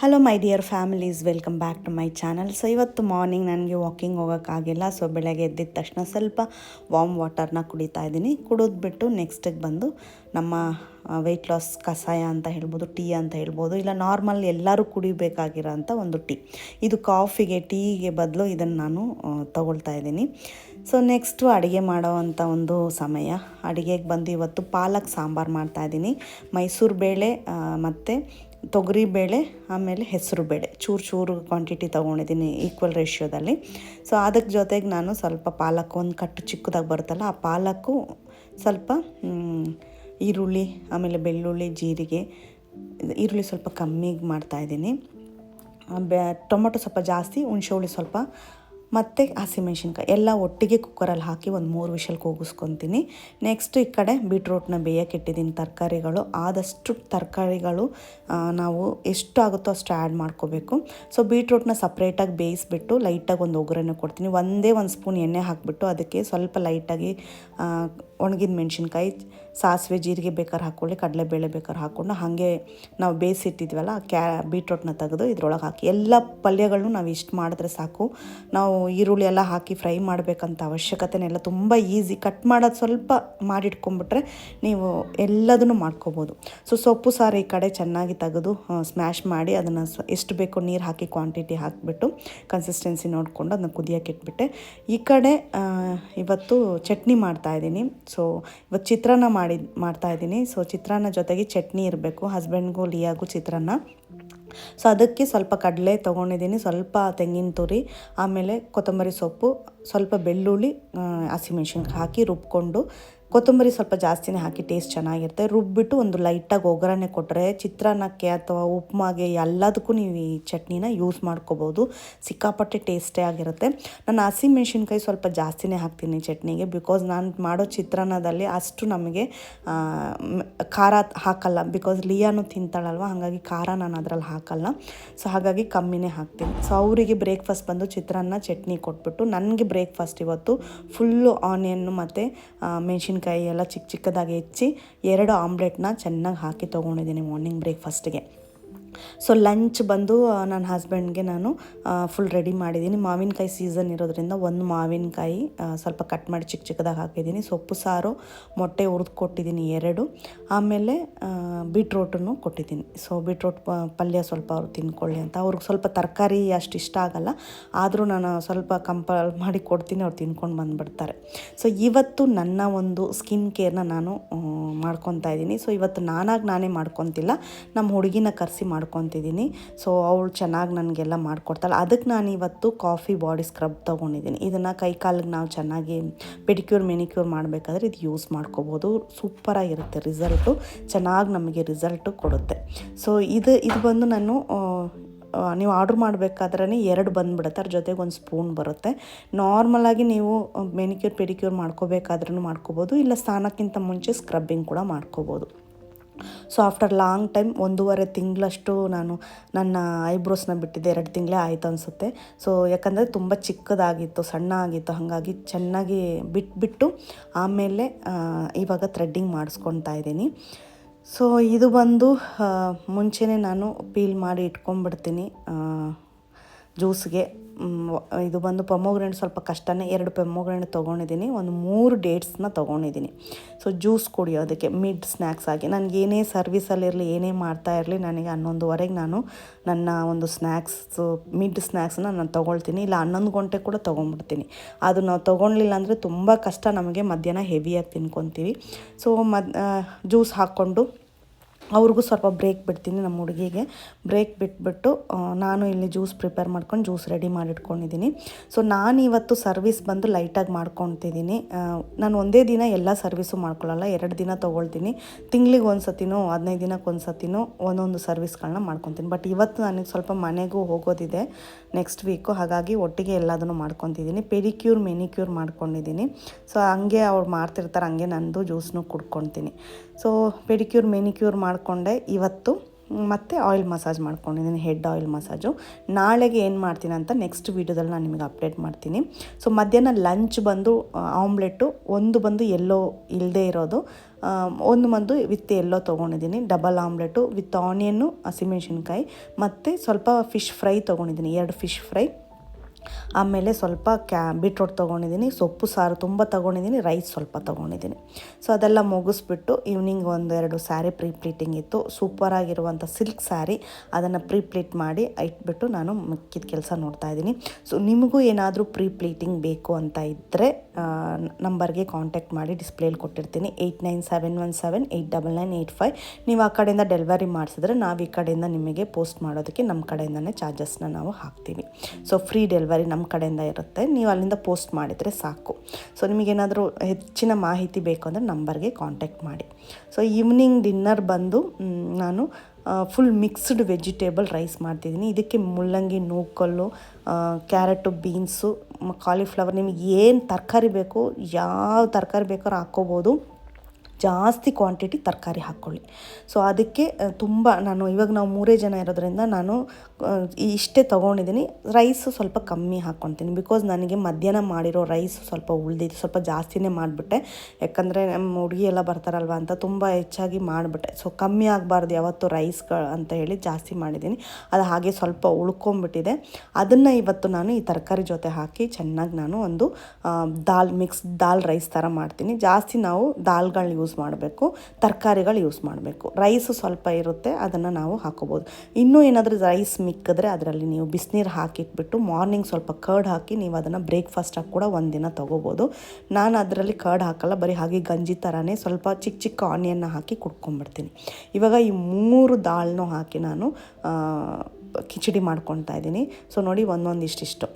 Hello my dear families welcome back to my channel so ಇವತ್ತು morning ನನಗೆ walking ಹೋಗೋಕ್ಕಾಗಿಲ್ಲ. So ಬೆಳಗ್ಗೆ ಎದ್ದಿದ ತಕ್ಷಣ ಸ್ವಲ್ಪ ವಾಮ್ ವಾಟರ್ನ ಕುಡಿತಾ ಇದ್ದೀನಿ. ಕುಡಿದ್ಬಿಟ್ಟು ನೆಕ್ಸ್ಟಿಗೆ ಬಂದು ನಮ್ಮ ವೆಯ್ಟ್ ಲಾಸ್ ಕಷಾಯ ಅಂತ ಹೇಳ್ಬೋದು, ಟೀ ಅಂತ ಹೇಳ್ಬೋದು, ಇಲ್ಲ ನಾರ್ಮಲ್ ಎಲ್ಲರೂ ಕುಡಿಬೇಕಾಗಿರೋ ಅಂಥ ಒಂದು ಟೀ. ಇದು ಕಾಫಿಗೆ ಟೀಗೆ ಬದಲು ಇದನ್ನು ನಾನು ತಗೊಳ್ತಾ ಇದ್ದೀನಿ. ಸೊ ನೆಕ್ಸ್ಟು ಅಡುಗೆ ಮಾಡೋವಂಥ ಒಂದು ಸಮಯ. ಅಡುಗೆಗೆ ಬಂದು ಇವತ್ತು ಪಾಲಕ್ ಸಾಂಬಾರು ಮಾಡ್ತಾಯಿದ್ದೀನಿ ಮೈಸೂರು ಬೇಳೆ ಮತ್ತು ತೊಗರಿ ಬೇಳೆ, ಆಮೇಲೆ ಹೆಸರು ಬೇಳೆ. ಚೂರು ಚೂರು ಕ್ವಾಂಟಿಟಿ ತೊಗೊಂಡಿದ್ದೀನಿ ಈಕ್ವಲ್ ರೇಷಿಯೋದಲ್ಲಿ ಸೊ ಅದಕ್ಕೆ ಜೊತೆಗೆ ನಾನು ಸ್ವಲ್ಪ ಪಾಲಕ್, ಒಂದು ಕಟ್ಟು ಚಿಕ್ಕದಾಗಿ ಬರುತ್ತಲ್ಲ, ಆ ಪಾಲಕ್ಕು ಸ್ವಲ್ಪ ಈರುಳ್ಳಿ, ಆಮೇಲೆ ಬೆಳ್ಳುಳ್ಳಿ, ಜೀರಿಗೆ, ಈರುಳ್ಳಿ ಸ್ವಲ್ಪ ಕಮ್ಮಿಗೆ ಮಾಡ್ತಾಯಿದ್ದೀನಿ ಬೆ, ಟೊಮೊಟೊ ಸ್ವಲ್ಪ ಜಾಸ್ತಿ, ಹುಣಸೆ ಹುಳಿ ಸ್ವಲ್ಪ ಮತ್ತು ಹಸಿಮೆಣ್ಸಿನ್ಕಾಯಿ ಎಲ್ಲ ಒಟ್ಟಿಗೆ ಕುಕ್ಕರಲ್ಲಿ ಹಾಕಿ ಒಂದು ಮೂರು ವಿಷಲ್ ಕೂಗಿಸ್ಕೊತೀನಿ. ನೆಕ್ಸ್ಟ್ ಈ ಕಡೆ ಬೀಟ್ರೂಟ್ನ ಬೇಯಕ್ಕೆ ಇಟ್ಟಿದ್ದೀನಿ ತರಕಾರಿಗಳು. ಆದಷ್ಟು ತರಕಾರಿಗಳು ನಾವು ಎಷ್ಟು ಆಗುತ್ತೋ ಅಷ್ಟು ಆ್ಯಡ್ ಮಾಡ್ಕೋಬೇಕು. ಸೊ ಬೀಟ್ರೂಟ್ನ ಸಪ್ರೇಟಾಗಿ ಬೇಯಿಸ್ಬಿಟ್ಟು ಲೈಟಾಗಿ ಒಂದು ಒಗ್ಗರಣೆ ಕೊಡ್ತೀನಿ. ಒಂದೇ ಒಂದು ಸ್ಪೂನ್ ಎಣ್ಣೆ ಹಾಕಿಬಿಟ್ಟು ಅದಕ್ಕೆ ಸ್ವಲ್ಪ ಲೈಟಾಗಿ ಒಣಗಿದ ಮೆಣಸಿನ್ಕಾಯಿ, ಸಾಸಿವೆ, ಜೀರಿಗೆ ಬೇಕಾದ್ರೆ ಹಾಕ್ಕೊಳ್ಳಿ, ಕಡಲೆಬೇಳೆ ಬೇಕಾದ್ರೆ ಹಾಕ್ಕೊಂಡು ಹಾಗೆ ನಾವು ಬೇಯಿಸಿಟ್ಟಿದ್ವಲ್ಲ, ಕ್ಯಾ, ಬೀಟ್ರೋಟ್ನ ತೆಗೆದು ಇದ್ರೊಳಗೆ ಹಾಕಿ. ಎಲ್ಲ ಪಲ್ಯಗಳನ್ನು ನಾವು ಇಷ್ಟು ಮಾಡಿದ್ರೆ ಸಾಕು. ನಾವು ಈರುಳ್ಳಿ ಎಲ್ಲ ಹಾಕಿ ಫ್ರೈ ಮಾಡಬೇಕಂತ ಅವಶ್ಯಕತೆನೇ ಇಲ್ಲ ತುಂಬ ಈಸಿ. ಕಟ್ ಮಾಡೋದು ಸ್ವಲ್ಪ ಮಾಡಿಟ್ಕೊಂಡ್ಬಿಟ್ರೆ ನೀವು ಎಲ್ಲದನ್ನು ಮಾಡ್ಕೋಬೋದು. ಸೊ, ಸೊಪ್ಪು, ಸಾರು ಈ ಕಡೆ ಚೆನ್ನಾಗಿ ತೆಗೆದು ಸ್ಮ್ಯಾಶ್ ಮಾಡಿ ಅದನ್ನು ಎಷ್ಟು ಬೇಕೋ ನೀರು ಹಾಕಿ ಕ್ವಾಂಟಿಟಿ ಹಾಕಿಬಿಟ್ಟು ಕನ್ಸಿಸ್ಟೆನ್ಸಿ ನೋಡಿಕೊಂಡು ಅದನ್ನ ಕುದಿಯೋಕೆ ಇಟ್ಬಿಟ್ಟೆ. ಈ ಕಡೆ ಇವತ್ತು ಚಟ್ನಿ ಮಾಡ್ತಾಯಿದ್ದೀನಿ ಸೊ ಇವತ್ತು ಚಿತ್ರಾನ್ನ ಮಾಡಿ ಮಾಡ್ತಾಯಿದ್ದೀನಿ ಸೊ ಚಿತ್ರಾನ್ನ ಜೊತೆಗೆ ಚಟ್ನಿ ಇರಬೇಕು. ಹಸ್ಬೆಂಡ್ಗೂ ಲಿಯಾಗೂ ಚಿತ್ರಾನ್ನ. ಸೊ ಅದಕ್ಕೆ ಸ್ವಲ್ಪ ಕಡಲೆ ತೊಗೊಂಡಿದ್ದೀನಿ. ಸ್ವಲ್ಪ ತೆಂಗಿನ ತುರಿ, ಆಮೇಲೆ ಕೊತ್ತಂಬರಿ ಸೊಪ್ಪು, ಸ್ವಲ್ಪ ಬೆಳ್ಳುಳ್ಳಿ ಹಸಿಮೆಣ್ಸಿನ್ಕಾಯಿ ಹಾಕಿ ರುಬ್ಕೊಂಡು ಕೊತ್ತಂಬರಿ ಸ್ವಲ್ಪ ಜಾಸ್ತಿನೇ ಹಾಕಿ ಟೇಸ್ಟ್ ಚೆನ್ನಾಗಿರುತ್ತೆ. ರುಬ್ಬಿಟ್ಟು ಒಂದು ಲೈಟಾಗಿ ಒಗ್ಗರಣೆ ಕೊಟ್ಟರೆ ಚಿತ್ರಾನ್ನಕ್ಕೆ ಅಥವಾ ಉಪ್ಮಾಗೆ ಎಲ್ಲದಕ್ಕೂ ನೀವು ಈ ಚಟ್ನಿನ ಯೂಸ್ ಮಾಡ್ಕೋಬೋದು. ಸಿಕ್ಕಾಪಟ್ಟೆ ಟೇಸ್ಟೇ ಆಗಿರುತ್ತೆ. ನಾನು ಹಸಿಮೆಣ್ಸಿನ್ಕಾಯಿ ಸ್ವಲ್ಪ ಜಾಸ್ತಿನೇ ಹಾಕ್ತೀನಿ ಚಟ್ನಿಗೆ ಬಿಕಾಸ್ ನಾನು ಮಾಡೋ ಚಿತ್ರಾನ್ನದಲ್ಲಿ ಅಷ್ಟು ನಮಗೆ ಖಾರ ಹಾಕಲ್ಲ. ಬಿಕಾಸ್ ಲಿಯಾನು ತಿಂತಾಳಲ್ವ, ಹಾಗಾಗಿ ಖಾರ ನಾನು ಅದರಲ್ಲಿ ಹಾಕಲ್ಲ. ಸೊ ಹಾಗಾಗಿ ಕಮ್ಮಿನೇ ಹಾಕ್ತೀನಿ. ಸೊ ಅವರಿಗೆ ಬ್ರೇಕ್ಫಾಸ್ಟ್ ಬಂದು ಚಿತ್ರಾನ್ನ ಚಟ್ನಿ ಕೊಟ್ಬಿಟ್ಟು, ನನಗೆ ಬ್ರೇಕ್ಫಾಸ್ಟ್ ಇವತ್ತು ಫುಲ್ಲು ಆನಿಯನ್ನು ಮತ್ತು ಮೆಣಸಿನ್ಕಾಯಿ ಎಲ್ಲ ಚಿಕ್ಕ ಚಿಕ್ಕದಾಗಿ ಹೆಚ್ಚಿ ಎರಡು ಆಮ್ಲೆಟ್ನ ಚೆನ್ನಾಗಿ ಹಾಕಿ ತೊಗೊಂಡಿದ್ದೀನಿ ಮಾರ್ನಿಂಗ್ ಬ್ರೇಕ್ಫಾಸ್ಟಿಗೆ ಸೊ ಲಂಚ್ ಬಂದು ನನ್ನ ಹಸ್ಬೆಂಡ್ಗೆ ನಾನು ಫುಲ್ ರೆಡಿ ಮಾಡಿದ್ದೀನಿ ಮಾವಿನಕಾಯಿ ಸೀಸನ್ ಇರೋದ್ರಿಂದ ಒಂದು ಮಾವಿನಕಾಯಿ ಸ್ವಲ್ಪ ಕಟ್ ಮಾಡಿ ಚಿಕ್ಕ ಚಿಕ್ಕದಾಗಿ ಹಾಕಿದ್ದೀನಿ ಸೊಪ್ಪು, ಸಾರು, ಮೊಟ್ಟೆ ಹುರಿದು ಕೊಟ್ಟಿದ್ದೀನಿ ಎರಡು. ಆಮೇಲೆ ಬೀಟ್ರೋಟನ್ನು ಕೊಟ್ಟಿದ್ದೀನಿ ಸೊ ಬೀಟ್ರೋಟ್ ಪಲ್ಯ ಸ್ವಲ್ಪ ಅವ್ರು ತಿನ್ಕೊಳ್ಳಿ ಅಂತ. ಅವ್ರಿಗೆ ಸ್ವಲ್ಪ ತರಕಾರಿ ಅಷ್ಟು ಇಷ್ಟ ಆಗಲ್ಲ. ಆದರೂ ನಾನು ಸ್ವಲ್ಪ ಕಂಪಲ್ ಮಾಡಿ ಕೊಡ್ತೀನಿ, ಅವ್ರು ತಿನ್ಕೊಂಡು ಬಂದುಬಿಡ್ತಾರೆ. ಸೊ ಇವತ್ತು ನನ್ನ ಒಂದು ಸ್ಕಿನ್ ಕೇರ್ನ ನಾನು ಮಾಡ್ಕೊತಾ ಇದ್ದೀನಿ ಸೊ ಇವತ್ತು ನಾನಾಗಿ ನಾನೇ ಮಾಡ್ಕೊತಿಲ್ಲ. ನಮ್ಮ ಹುಡುಗಿನ ಕರೆಸಿ ಮಾಡ್ಕೊತಿದ್ದೀನಿ. ಸೊ ಅವಳು ಚೆನ್ನಾಗಿ ನನಗೆಲ್ಲ ಮಾಡಿಕೊಡ್ತಾಳೆ. ಅದಕ್ಕೆ ನಾನು ಇವತ್ತು ಕಾಫಿ ಬಾಡಿ ಸ್ಕ್ರಬ್ ತೊಗೊಂಡಿದ್ದೀನಿ. ಇದನ್ನು ಕೈ ಕಾಲಿಗೆ ನಾವು ಚೆನ್ನಾಗಿ ಪೆಡಿಕ್ಯೂರ್, ಮೆನಿಕ್ಯೂರ್ ಮಾಡಬೇಕಾದ್ರೆ ಇದು ಯೂಸ್ ಮಾಡ್ಕೋಬೋದು. ಸೂಪರಾಗಿರುತ್ತೆ ರಿಸಲ್ಟು. ಚೆನ್ನಾಗಿ ನಮಗೆ ರಿಸಲ್ಟು ಕೊಡುತ್ತೆ. ಸೊ ಇದು ಇದು ಬಂದು ನಾನು ನೀವು ಆರ್ಡ್ರ್ ಮಾಡಬೇಕಾದ್ರೆ ಎರಡು ಬಂದುಬಿಡುತ್ತೆ. ಅದ್ರ ಜೊತೆಗೆ ಒಂದು ಸ್ಪೂನ್ ಬರುತ್ತೆ. ನಾರ್ಮಲಾಗಿ ನೀವು ಮೆನಿಕ್ಯೂರ್, ಪೆಡಿಕ್ಯೂರ್ ಮಾಡ್ಕೋಬೇಕಾದ್ರೂ ಮಾಡ್ಕೋಬೋದು. ಇಲ್ಲ ಸ್ನಾನಕ್ಕಿಂತ ಮುಂಚೆ ಸ್ಕ್ರಬ್ಬಿಂಗ್ ಕೂಡ ಮಾಡ್ಕೋಬೋದು. ಸೊ ಆಫ್ಟರ್ ಲಾಂಗ್ ಟೈಮ್ ಒಂದೂವರೆ ತಿಂಗಳಷ್ಟು ನಾನು ನನ್ನ ಐಬ್ರೋಸ್ನ ಬಿಟ್ಟಿದ್ದೆ. ಎರಡು ತಿಂಗಳೇ ಆಯಿತು ಅನಿಸುತ್ತೆ. ಸೊ ಯಾಕಂದರೆ ತುಂಬ ಚಿಕ್ಕದಾಗಿತ್ತು, ಸಣ್ಣ ಆಗಿತ್ತು. ಹಾಗಾಗಿ ಚೆನ್ನಾಗಿ ಬಿಟ್ಬಿಟ್ಟು ಆಮೇಲೆ ಇವಾಗ ಥ್ರೆಡ್ಡಿಂಗ್ ಮಾಡಿಸ್ಕೊತಾ ಇದ್ದೀನಿ. ಸೊ ಇದು ಬಂದು ಮುಂಚೆನೇ ನಾನು ಪೀಲ್ ಮಾಡಿ ಇಟ್ಕೊಂಡ್ಬಿಡ್ತೀನಿ ಜ್ಯೂಸ್ಗೆ ಇದು ಬಂದು ಪೊಮೋಗ್ರೆಂಟ್ ಸ್ವಲ್ಪ ಕಷ್ಟನೇ, ಎರಡು ಪೊಮೊಗ್ರೆಂಟ್ ತೊಗೊಂಡಿದ್ದೀನಿ, ಒಂದು ಮೂರು ಡೇಟ್ಸ್ನ ತೊಗೊಂಡಿದ್ದೀನಿ. ಸೊ ಜ್ಯೂಸ್ ಕುಡಿಯೋದಕ್ಕೆ ಮಿಡ್ ಸ್ನ್ಯಾಕ್ಸ್ ಆಗಿ ನನಗೆ ಏನೇ ಸರ್ವಿಸಲ್ಲಿರಲಿ ಏನೇ ಮಾಡ್ತಾ ಇರಲಿ, ನನಗೆ ಹನ್ನೊಂದುವರೆಗೆ ನಾನು ನನ್ನ ಒಂದು ಸ್ನ್ಯಾಕ್ಸು ಮಿಡ್ ಸ್ನ್ಯಾಕ್ಸ್ನ ನಾನು ತೊಗೊಳ್ತೀನಿ. ಇಲ್ಲ, ಹನ್ನೊಂದು ಗಂಟೆ ಕೂಡ ತೊಗೊಂಡ್ಬಿಡ್ತೀನಿ. ಅದು ನಾವು ತೊಗೊಳ್ಲಿಲ್ಲ ಅಂದರೆ ತುಂಬ ಕಷ್ಟ, ನಮಗೆ ಮಧ್ಯಾಹ್ನ ಹೆವಿಯಾಗಿ ತಿನ್ಕೊತೀವಿ. ಸೊ ಮದ್ ಜ್ಯೂಸ್ ಹಾಕ್ಕೊಂಡು ಅವ್ರಿಗೂ ಸ್ವಲ್ಪ ಬ್ರೇಕ್ ಬಿಡ್ತೀನಿ ನಮ್ಮ ಹುಡುಗಿಗೆ. ಬ್ರೇಕ್ ಬಿಟ್ಬಿಟ್ಟು ನಾನು ಇಲ್ಲಿ ಜ್ಯೂಸ್ ಪ್ರಿಪೇರ್ ಮಾಡ್ಕೊಂಡು ಜ್ಯೂಸ್ ರೆಡಿ ಮಾಡಿಟ್ಕೊಂಡಿದ್ದೀನಿ ಸೊ ನಾನು ಇವತ್ತು ಸರ್ವಿಸ್ ಬಂದು ಲೈಟಾಗಿ ಮಾಡ್ಕೊತಿದ್ದೀನಿ ನಾನು ಒಂದೇ ದಿನ ಎಲ್ಲ ಸರ್ವಿಸು ಮಾಡ್ಕೊಳ್ಳಲ್ಲ ಎರಡು ದಿನ ತೊಗೊಳ್ತೀನಿ. ತಿಂಗ್ಳಿಗೆ ಒಂದು ಸತಿನೂ ಹದಿನೈದು ದಿನಕ್ಕೆ ಒಂದು ಒಂದೊಂದು ಸರ್ವಿಸ್ಗಳನ್ನ ಮಾಡ್ಕೊತೀನಿ. ಬಟ್ ಇವತ್ತು ನನಗೆ ಸ್ವಲ್ಪ ಮನೆಗೂ ಹೋಗೋದಿದೆ ನೆಕ್ಸ್ಟ್ ವೀಕು ಹಾಗಾಗಿ ಒಟ್ಟಿಗೆ ಎಲ್ಲದನ್ನು ಮಾಡ್ಕೊತಿದ್ದೀನಿ ಪೆಡಿಕ್ಯೂರ್ ಮೆನಿಕ್ಯೂರ್ ಮಾಡ್ಕೊಂಡಿದ್ದೀನಿ ಸೊ ಹಂಗೆ ಅವ್ರು ಮಾಡ್ತಿರ್ತಾರೆ, ಹಂಗೆ ನಂದು ಜ್ಯೂಸ್ನು ಕುಡ್ಕೊತೀನಿ. ಸೊ ಪೆಡಿಕ್ಯೂರ್ ಮೆನಿಕ್ಯೂರ್ ಮಾಡಿಕೊಂಡೆ. ಇವತ್ತು ಮತ್ತು ಆಯಿಲ್ ಮಸಾಜ್ ಮಾಡ್ಕೊಂಡಿದ್ದೀನಿ ಹೆಡ್ ಆಯಿಲ್ ಮಸಾಜು ನಾಳೆಗೆ ಏನು ಮಾಡ್ತೀನಿ ಅಂತ ನೆಕ್ಸ್ಟ್ ವೀಡಿಯೋದಲ್ಲಿ ನಾನು ನಿಮಗೆ ಅಪ್ಡೇಟ್ ಮಾಡ್ತೀನಿ. ಸೊ ಮಧ್ಯಾಹ್ನ ಲಂಚ್ ಬಂದು ಆಮ್ಲೆಟ್ಟು ಒಂದು ಬಂದು ಎಲ್ಲೋ ಇಲ್ಲದೇ ಇರೋದು. ಒಂದು ಬಂದು ವಿತ್ ಎಲ್ಲೋ ತೊಗೊಂಡಿದ್ದೀನಿ. ಡಬಲ್ ಆಮ್ಲೆಟು ವಿತ್ ಆನಿಯನ್ನು ಹಸಿಮೆಣ್ಸಿನ್ಕಾಯಿ ಮತ್ತು ಸ್ವಲ್ಪ ಫಿಶ್ ಫ್ರೈ ತೊಗೊಂಡಿದ್ದೀನಿ, ಎರಡು ಫಿಶ್ ಫ್ರೈ ಆಮೇಲೆ ಸ್ವಲ್ಪ ಕ್ಯಾ ಬೀಟ್ರೋಟ್ ತೊಗೊಂಡಿದ್ದೀನಿ, ಸೊಪ್ಪು, ಸಾರು ತುಂಬ ತೊಗೊಂಡಿದ್ದೀನಿ, ರೈಸ್ ಸ್ವಲ್ಪ ತೊಗೊಂಡಿದ್ದೀನಿ. ಸೊ ಅದೆಲ್ಲ ಮುಗಿಸ್ಬಿಟ್ಟು ಈವ್ನಿಂಗ್ ಒಂದೆರಡು ಸ್ಯಾರಿ ಪ್ರೀ ಪ್ಲೀಟಿಂಗ್ ಇತ್ತು. ಸೂಪರಾಗಿರುವಂಥ ಸಿಲ್ಕ್ ಸ್ಯಾರಿ ಅದನ್ನು ಪ್ರೀ ಪ್ಲೀಟ್ ಮಾಡಿ ಇಟ್ಬಿಟ್ಟು ನಾನು ಮಿಕ್ಕಿದ ಕೆಲಸ ನೋಡ್ತಾ ಇದ್ದೀನಿ. ಸೊ ನಿಮಗೂ ಏನಾದರೂ ಪ್ರೀ ಪ್ಲೀಟಿಂಗ್ ಬೇಕು ಅಂತ ಇದ್ದರೆ ನಂಬರ್ಗೆ ಕಾಂಟ್ಯಾಕ್ಟ್ ಮಾಡಿ ಡಿಸ್ಪ್ಲೇಲಿ ಕೊಟ್ಟಿರ್ತೀನಿ. Eight nine seven one seven eight double nine eight five ನೀವು ಆ ಕಡೆಯಿಂದ ಡೆಲಿವರಿ ಮಾಡಿಸಿದ್ರೆ ನಾವು ಈ ಕಡೆಯಿಂದ ನಿಮಗೆ ಪೋಸ್ಟ್ ಮಾಡೋದಕ್ಕೆ ನಮ್ಮ ಕಡೆಯಿಂದನೇ ಚಾರ್ಜಸ್ನ ನಾವು ಹಾಕ್ತೀವಿ. ಸೊ ಫ್ರೀ ಡೆಲಿವರಿ ನಮ್ಮ ಕಡೆಯಿಂದ ಇರುತ್ತೆ. ನೀವು ಅಲ್ಲಿಂದ ಪೋಸ್ಟ್ ಮಾಡಿದರೆ ಸಾಕು. ಸೊ ನಿಮಗೇನಾದರೂ ಹೆಚ್ಚಿನ ಮಾಹಿತಿ ಬೇಕು ಅಂದರೆ ನಂಬರ್ಗೆ ಕಾಂಟ್ಯಾಕ್ಟ್ ಮಾಡಿ. ಸೊ ಈವ್ನಿಂಗ್ ಡಿನ್ನರ್ ಬಂದು ನಾನು ಫುಲ್ ಮಿಕ್ಸ್ಡ್ ವೆಜಿಟೇಬಲ್ ರೈಸ್ ಮಾಡ್ತಿದ್ದೀನಿ. ಇದಕ್ಕೆ ಮುಳ್ಳಂಗಿ ನೂಕಲ್ಲು ಕ್ಯಾರೆಟು ಬೀನ್ಸು ಕಾಲಿಫ್ಲವರ್ ನಿಮಗೆ ಏನು ತರಕಾರಿ ಬೇಕು, ಯಾವ ತರಕಾರಿ ಬೇಕಾದ್ರೂ ಹಾಕ್ಕೋಬೋದು. ಜಾಸ್ತಿ ಕ್ವಾಂಟಿಟಿ ತರಕಾರಿ ಹಾಕ್ಕೊಳ್ಳಿ. ಸೊ ಅದಕ್ಕೆ ತುಂಬ ನಾನು ಇವಾಗ ನಾವು ಮೂರೇ ಜನ ಇರೋದ್ರಿಂದ ನಾನು ಇಷ್ಟೇ ತೊಗೊಂಡಿದ್ದೀನಿ. ರೈಸು ಸ್ವಲ್ಪ ಕಮ್ಮಿ ಹಾಕ್ಕೊತೀನಿ ಬಿಕಾಸ್ ನನಗೆ ಮಧ್ಯಾಹ್ನ ಮಾಡಿರೋ ರೈಸ್ ಸ್ವಲ್ಪ ಉಳಿದಿತ್ತು. ಸ್ವಲ್ಪ ಜಾಸ್ತಿನೇ ಮಾಡಿಬಿಟ್ಟೆ. ಯಾಕಂದರೆ ನಮ್ಮ ಹುಡುಗಿ ಎಲ್ಲ ಬರ್ತಾರಲ್ವ ಅಂತ ತುಂಬ ಹೆಚ್ಚಾಗಿ ಮಾಡಿಬಿಟ್ಟೆ. ಸೊ ಕಮ್ಮಿ ಆಗಬಾರ್ದು ಯಾವತ್ತು ರೈಸ್ಗಳು ಅಂತ ಹೇಳಿ ಜಾಸ್ತಿ ಮಾಡಿದ್ದೀನಿ. ಅದು ಹಾಗೆ ಸ್ವಲ್ಪ ಉಳ್ಕೊಂಬಿಟ್ಟಿದೆ ಅದನ್ನು ಇವತ್ತು ನಾನು ಈ ತರಕಾರಿ ಜೊತೆ ಹಾಕಿ ಚೆನ್ನಾಗಿ ನಾನು ಒಂದು ದಾಲ್ ಮಿಕ್ಸ್ ದಾಲ್ ರೈಸ್ ಥರ ಮಾಡ್ತೀನಿ. ಜಾಸ್ತಿ ನಾವು ದಾಲ್ಗಳನ್ನ ಯೂಸ್ ಮಾಡಬೇಕು. ತರಕಾರಿಗಳು ಯೂಸ್ ಮಾಡಬೇಕು. ರೈಸು ಸ್ವಲ್ಪ ಇರುತ್ತೆ. ಅದನ್ನು ನಾವು ಹಾಕೋಬೋದು. ಇನ್ನೂ ಏನಾದರೂ ರೈಸ್ ಮಿಕ್ಕಿದ್ರೆ ಅದರಲ್ಲಿ ನೀವು ಬಿಸಿನೀರು ಹಾಕಿಟ್ಬಿಟ್ಟು ಮಾರ್ನಿಂಗ್ ಸ್ವಲ್ಪ ಕರ್ಡ್ ಹಾಕಿ ನೀವು ಅದನ್ನು ಬ್ರೇಕ್ಫಾಸ್ಟಾಗಿ ಕೂಡ ಒಂದಿನ ತೊಗೋಬೋದು. ನಾನು ಅದರಲ್ಲಿ ಕರ್ಡ್ ಹಾಕಲ್ಲ, ಬರೀ ಹಾಗೆ ಗಂಜಿ ಥರನೇ ಸ್ವಲ್ಪ ಚಿಕ್ಕ ಚಿಕ್ಕ ಆನಿಯನ್ನ ಹಾಕಿ ಕುಡ್ಕೊಂಬಿಡ್ತೀನಿ ಇವಾಗ ಈ ಮೂರು ದಾಳನ್ನು ಹಾಕಿ ನಾನು ಕಿಚಡಿ ಮಾಡ್ಕೊತಾ ಇದ್ದೀನಿ. ಸೊ ನೋಡಿ ಒಂದೊಂದು ಇಷ್ಟಿಷ್ಟು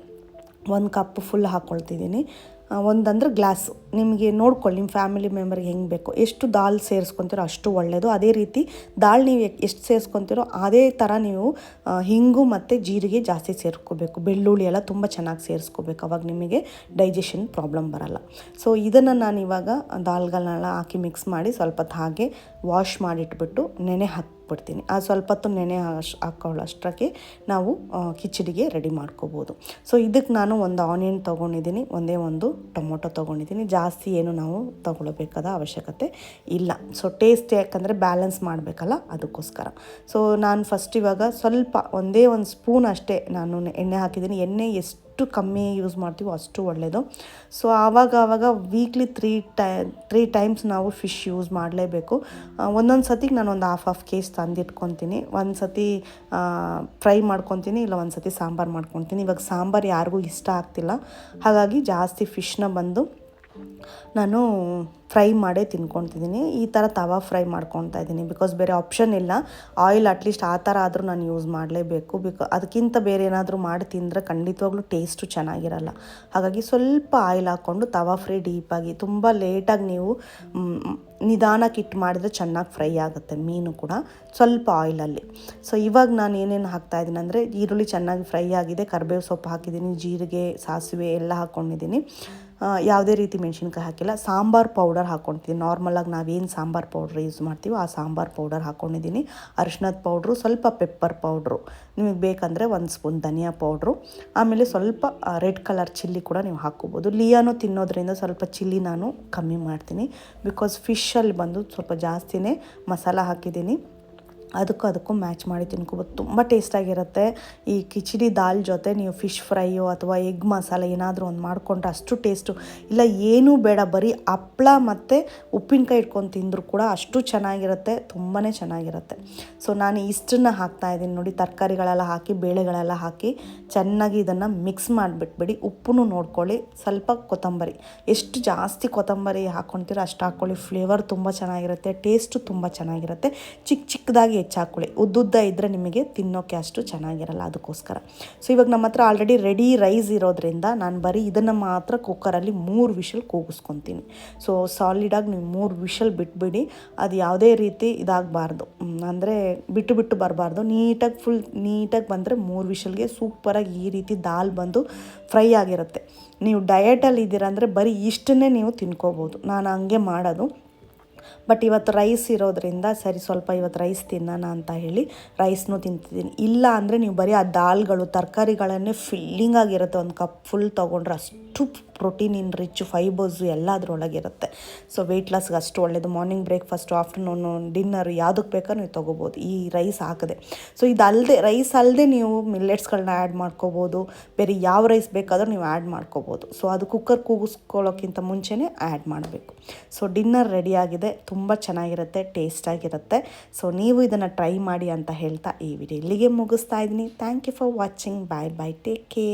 ಒಂದು ಕಪ್ ಫುಲ್ ಹಾಕ್ಕೊಳ್ತಿದ್ದೀನಿ ಒಂದಂದ್ರೆ ಗ್ಲಾಸ್. ನಿಮಗೆ ನೋಡ್ಕೊಳ್ಳಿ, ನಿಮ್ಮ ಫ್ಯಾಮಿಲಿ ಮೆಂಬರ್ಗೆ ಹೆಂಗೆ ಬೇಕು. ಎಷ್ಟು ದಾಲ್ ಸೇರಿಸ್ಕೊತೀರೋ ಅಷ್ಟು ಒಳ್ಳೆಯದು ಅದೇ ರೀತಿ ದಾಲ್ ನೀವು ಎಷ್ಟು ಸೇರಿಸ್ಕೊತೀರೋ ಅದೇ ಥರ ನೀವು ಹಿಂಗು ಮತ್ತು ಜೀರಿಗೆ ಜಾಸ್ತಿ ಸೇರ್ಕೋಬೇಕು. ಬೆಳ್ಳುಳ್ಳಿ ಎಲ್ಲ ತುಂಬ ಚೆನ್ನಾಗಿ ಸೇರಿಸ್ಕೋಬೇಕು. ಅವಾಗ ನಿಮಗೆ ಡೈಜೆಷನ್ ಪ್ರಾಬ್ಲಮ್ ಬರಲ್ಲ. ಸೊ, ಇದನ್ನು ನಾನು ಇವಾಗ ದಾಲ್ಗಳನ್ನೆಲ್ಲ ಹಾಕಿ ಮಿಕ್ಸ್ ಮಾಡಿ ಸ್ವಲ್ಪ ಹಾಗೆ ವಾಶ್ ಮಾಡಿಟ್ಬಿಟ್ಟು ನೆನೆ ಹಾಕ್ಬಿಡ್ತೀನಿ. ಆ ಸ್ವಲ್ಪ ಹೊತ್ತು ನೆನೆ ಹಾಕೊಳ್ಳೋ ಹಾಕೊಳ್ಳೋಷ್ಟಕ್ಕೆ ನಾವು ಕಿಚಡಿಗೆ ರೆಡಿ ಮಾಡ್ಕೋಬೋದು. ಸೊ ಇದಕ್ಕೆ ನಾನು ಒಂದು ಆನಿಯನ್ ತೊಗೊಂಡಿದ್ದೀನಿ. ಒಂದೇ ಒಂದು ಟೊಮೊಟೊ ತೊಗೊಂಡಿದ್ದೀನಿ. ಜಾಸ್ತಿ ಏನು ನಾವು ತೊಗೊಳ್ಬೇಕಾದ ಅವಶ್ಯಕತೆ ಇಲ್ಲ. ಸೊ ಟೇಸ್ಟ್ ಯಾಕಂದರೆ ಬ್ಯಾಲೆನ್ಸ್ ಮಾಡಬೇಕಲ್ಲ, ಅದಕ್ಕೋಸ್ಕರ. ಸೊ ನಾನು ಫಸ್ಟ್ ಇವಾಗ ಸ್ವಲ್ಪ ಒಂದೇ ಒಂದು ಸ್ಪೂನ್ ಅಷ್ಟೇ ನಾನು ಎಣ್ಣೆ ಹಾಕಿದ್ದೀನಿ. ಎಣ್ಣೆ ಎಷ್ಟು ಕಮ್ಮಿ ಯೂಸ್ ಮಾಡ್ತೀವೋ ಅಷ್ಟು ಒಳ್ಳೆಯದು ಸೊ ಆವಾಗ ಆವಾಗ weekly three tie three times ನಾವು ಫಿಶ್ ಯೂಸ್ ಮಾಡಲೇಬೇಕು. ಒಂದೊಂದು ಸತಿಗೆ ನಾನು ಒಂದು ಹಾಫ್ ಹಾಫ್ ಕೇಸ್ ತಂದಿಟ್ಕೊತೀನಿ. ಒಂದು ಸತಿ ಫ್ರೈ ಮಾಡ್ಕೊತೀನಿ, ಇಲ್ಲ ಒಂದು ಸತಿ ಸಾಂಬಾರು ಮಾಡ್ಕೊತೀನಿ. ಇವಾಗ ಸಾಂಬಾರು ಯಾರಿಗೂ ಇಷ್ಟ ಆಗ್ತಿಲ್ಲ. ಹಾಗಾಗಿ ಜಾಸ್ತಿ ಫಿಶ್ನ ಬಂದು ನಾನು ಫ್ರೈ ಮಾಡೇ ತಿನ್ಕೊತಿದ್ದೀನಿ. ಈ ಥರ ತವಾ ಫ್ರೈ ಮಾಡ್ಕೊತಾ ಇದ್ದೀನಿ. ಬಿಕಾಸ್ ಬೇರೆ ಆಪ್ಷನ್ ಇಲ್ಲ. ಆಯಿಲ್ ಅಟ್ಲೀಸ್ಟ್ ಆ ಥರ ಆದರೂ ನಾನು ಯೂಸ್ ಮಾಡಲೇಬೇಕು. ಬಿಕಾ ಅದಕ್ಕಿಂತ ಬೇರೆ ಏನಾದರೂ ಮಾಡಿ ತಿಂದರೆ ಖಂಡಿತವಾಗ್ಲೂ ಟೇಸ್ಟು ಚೆನ್ನಾಗಿರಲ್ಲ. ಹಾಗಾಗಿ ಸ್ವಲ್ಪ ಆಯಿಲ್ ಹಾಕ್ಕೊಂಡು ತವಾ ಫ್ರೈ ಡೀಪಾಗಿ ತುಂಬ ಲೇಟಾಗಿ ನೀವು ನಿಧಾನಕ್ಕೆ ಇಟ್ಟು ಮಾಡಿದ್ರೆ ಚೆನ್ನಾಗಿ ಫ್ರೈ ಆಗುತ್ತೆ ಮೀನು ಕೂಡ ಸ್ವಲ್ಪ ಆಯಿಲಲ್ಲಿ ಸೊ ಇವಾಗ ನಾನು ಏನೇನು ಹಾಕ್ತಾ ಇದ್ದೀನಿ ಅಂದರೆ, ಈರುಳ್ಳಿ ಚೆನ್ನಾಗಿ ಫ್ರೈ ಆಗಿದೆ. ಕರಿಬೇವು ಸೊಪ್ಪು ಹಾಕಿದ್ದೀನಿ, ಜೀರಿಗೆ, ಸಾಸಿವೆ ಎಲ್ಲ ಹಾಕ್ಕೊಂಡಿದ್ದೀನಿ ಯಾವುದೇ ರೀತಿ ಮೆಣಸಿನ್ಕಾಯಿ ಹಾಕಿಲ್ಲ. ಸಾಂಬಾರು ಪೌಡರ್ ಹಾಕ್ಕೊಳ್ತೀನಿ ನಾರ್ಮಲಾಗಿ ನಾವೇನು ಸಾಂಬಾರು ಪೌಡ್ರ್ ಯೂಸ್ ಮಾಡ್ತೀವೋ ಆ ಸಾಂಬಾರು ಪೌಡರ್ ಹಾಕ್ಕೊಂಡಿದ್ದೀನಿ ಅರಿಶಿನದ ಪೌಡ್ರು, ಸ್ವಲ್ಪ ಪೆಪ್ಪರ್ ಪೌಡ್ರು. ನಿಮಗೆ ಬೇಕಂದರೆ ಒಂದು ಸ್ಪೂನ್ ಧನಿಯಾ ಪೌಡ್ರು. ಆಮೇಲೆ ಸ್ವಲ್ಪ ರೆಡ್ ಕಲರ್ ಚಿಲ್ಲಿ ಕೂಡ ನೀವು ಹಾಕ್ಕೋಬೋದು. ಲಿಯಾನು ತಿನ್ನೋದ್ರಿಂದ ಸ್ವಲ್ಪ ಚಿಲ್ಲಿ ನಾನು ಕಮ್ಮಿ ಮಾಡ್ತೀನಿ. ಬಿಕಾಸ್ ಫಿಶಲ್ಲಿ ಬಂದು ಸ್ವಲ್ಪ ಜಾಸ್ತಿನೇ ಮಸಾಲ ಹಾಕಿದ್ದೀನಿ. ಅದಕ್ಕೂ ಅದಕ್ಕೂ ಮ್ಯಾಚ್ ಮಾಡಿ ತಿನ್ಕೋಬೋದು. ತುಂಬ ಟೇಸ್ಟಾಗಿರುತ್ತೆ ಈ ಕಿಚಡಿ ದಾಲ್ ಜೊತೆ ನೀವು ಫಿಶ್ ಫ್ರೈಯೋ ಅಥವಾ ಎಗ್ ಮಸಾಲೆ ಏನಾದರೂ ಒಂದು ಮಾಡಿಕೊಂಡ್ರೆ ಅಷ್ಟು ಟೇಸ್ಟು. ಇಲ್ಲ, ಏನೂ ಬೇಡ. ಬರೀ ಹಪ್ಪಳ ಮತ್ತು ಉಪ್ಪಿನಕಾಯಿ ಇಟ್ಕೊಂಡು ತಿಂದರೂ ಕೂಡ ಅಷ್ಟು ಚೆನ್ನಾಗಿರುತ್ತೆ. ತುಂಬಾ ಚೆನ್ನಾಗಿರುತ್ತೆ. ಸೊ, ನಾನು ಇಷ್ಟನ್ನು ಹಾಕ್ತಾಯಿದ್ದೀನಿ ನೋಡಿ. ತರಕಾರಿಗಳೆಲ್ಲ ಹಾಕಿ, ಬೇಳೆಗಳೆಲ್ಲ ಹಾಕಿ ಚೆನ್ನಾಗಿ ಇದನ್ನು ಮಿಕ್ಸ್ ಮಾಡಿಬಿಟ್ಬಿಡಿ. ಉಪ್ಪು ನೋಡ್ಕೊಳ್ಳಿ. ಸ್ವಲ್ಪ ಕೊತ್ತಂಬರಿ. ಎಷ್ಟು ಜಾಸ್ತಿ ಕೊತ್ತಂಬರಿ ಹಾಕ್ಕೊಳ್ತೀರೋ ಅಷ್ಟು ಹಾಕ್ಕೊಳ್ಳಿ. ಫ್ಲೇವರ್ ತುಂಬ ಚೆನ್ನಾಗಿರುತ್ತೆ. ಟೇಸ್ಟು ತುಂಬ ಚೆನ್ನಾಗಿರುತ್ತೆ. ಚಿಕ್ಕ ಚಿಕ್ಕದಾಗಿ ಹೆಚ್ಚು ಹಾಕ್ಕೊಳ್ಳಿ ಉದ್ದುದ್ದ ಇದ್ದರೆ ನಿಮಗೆ ತಿನ್ನೋಕ್ಕೆ ಅಷ್ಟು ಚೆನ್ನಾಗಿರಲ್ಲ ಅದಕ್ಕೋಸ್ಕರ. ಸೊ ಇವಾಗ ನಮ್ಮ ಹತ್ರ ಆಲ್ರೆಡಿ ರೆಡಿ ರೈಸ್ ಇರೋದ್ರಿಂದ ನಾನು ಬರೀ ಇದನ್ನು ಮಾತ್ರ ಕುಕ್ಕರಲ್ಲಿ ಮೂರು ವಿಷಲ್ ಕೂಗಿಸ್ಕೊತೀನಿ. ಸೊ ಸಾಲಿಡಾಗಿ ನೀವು ಮೂರು ವಿಷಲ್ ಬಿಟ್ಬಿಡಿ. ಅದು ಯಾವುದೇ ರೀತಿ ಇದಾಗಬಾರ್ದು. ಅಂದರೆ ಬಿಟ್ಟು ಬಿಟ್ಟು ಬರಬಾರ್ದು. ನೀಟಾಗಿ ಫುಲ್ ನೀಟಾಗಿ ಬಂದರೆ ಮೂರು ವಿಷಲ್ಗೆ ಸೂಪರಾಗಿ ಈ ರೀತಿ ದಾಲ್ ಬಂದು ಫ್ರೈ ಆಗಿರುತ್ತೆ. ನೀವು ಡಯಟಲ್ಲಿ ಇದ್ದೀರಾ ಅಂದರೆ ಬರೀ ಇಷ್ಟನ್ನೇ ನೀವು ತಿನ್ಕೋಬೋದು. ನಾನು ಹಂಗೆ ಮಾಡೋದು. ಬಟ್ ಇವತ್ತು ರೈಸ್ ಇರೋದ್ರಿಂದ ಸರಿ ಸ್ವಲ್ಪ ಇವತ್ತು ರೈಸ್ ತಿನ್ನೋಣ ಅಂತ ಹೇಳಿ ರೈಸ್ನೂ ತಿಂತಿದ್ದೀನಿ. ಇಲ್ಲ ಅಂದರೆ ನೀವು ಬರೀ ಆ ದಾಲ್ಗಳು, ತರಕಾರಿಗಳನ್ನೇ ಫಿಲ್ಲಿಂಗ್ ಆಗಿರುತ್ತೆ. ಒಂದು ಕಪ್ ಫುಲ್ ತೊಗೊಂಡ್ರೆ ಅಷ್ಟು ಪ್ರೋಟೀನ್, ಇನ್ ರಿಚ್ ಫೈಬರ್ಸು ಎಲ್ಲ ಅದರೊಳಗಿರುತ್ತೆ ಸೊ ವೆಯ್ಟ್ ಲಾಸ್ಗೆ ಅಷ್ಟು ಒಳ್ಳೆಯದು ಮಾರ್ನಿಂಗ್ ಬ್ರೇಕ್ಫಾಸ್ಟು ಆಫ್ಟರ್ನೂನು ಡಿನ್ನರ್ ಯಾವುದಕ್ಕೆ ಬೇಕಾದ್ರೂ ನೀವು ತೊಗೋಬೋದು. ಈ ರೈಸ್ ಹಾಕದೆ. ಸೊ ಇದಲ್ಲದೆ ರೈಸ್ ಅಲ್ಲದೆ ನೀವು ಮಿಲ್ಲೆಟ್ಸ್ಗಳನ್ನ ಆ್ಯಡ್ ಮಾಡ್ಕೋಬೋದು. ಬೇರೆ ಯಾವ ರೈಸ್ ಬೇಕಾದರೂ ನೀವು ಆ್ಯಡ್ ಮಾಡ್ಕೋಬೋದು. ಸೊ ಅದು ಕುಕ್ಕರ್ ಕೂಗಿಸ್ಕೊಳ್ಳೋಕ್ಕಿಂತ ಮುಂಚೆನೇ ಆ್ಯಡ್ ಮಾಡಬೇಕು. ಸೊ ಡಿನ್ನರ್ ರೆಡಿಯಾಗಿದೆ ತುಂಬ ಚೆನ್ನಾಗಿರುತ್ತೆ ಟೇಸ್ಟಾಗಿರುತ್ತೆ ಸೊ ನೀವು ಇದನ್ನು ಟ್ರೈ ಮಾಡಿ ಅಂತ ಹೇಳ್ತಾ ಈ ವಿಡಿಯೋ ಇಲ್ಲಿಗೆ ಮುಗಿಸ್ತಾ ಇದ್ದೀನಿ. Thank you for watching bye bye take care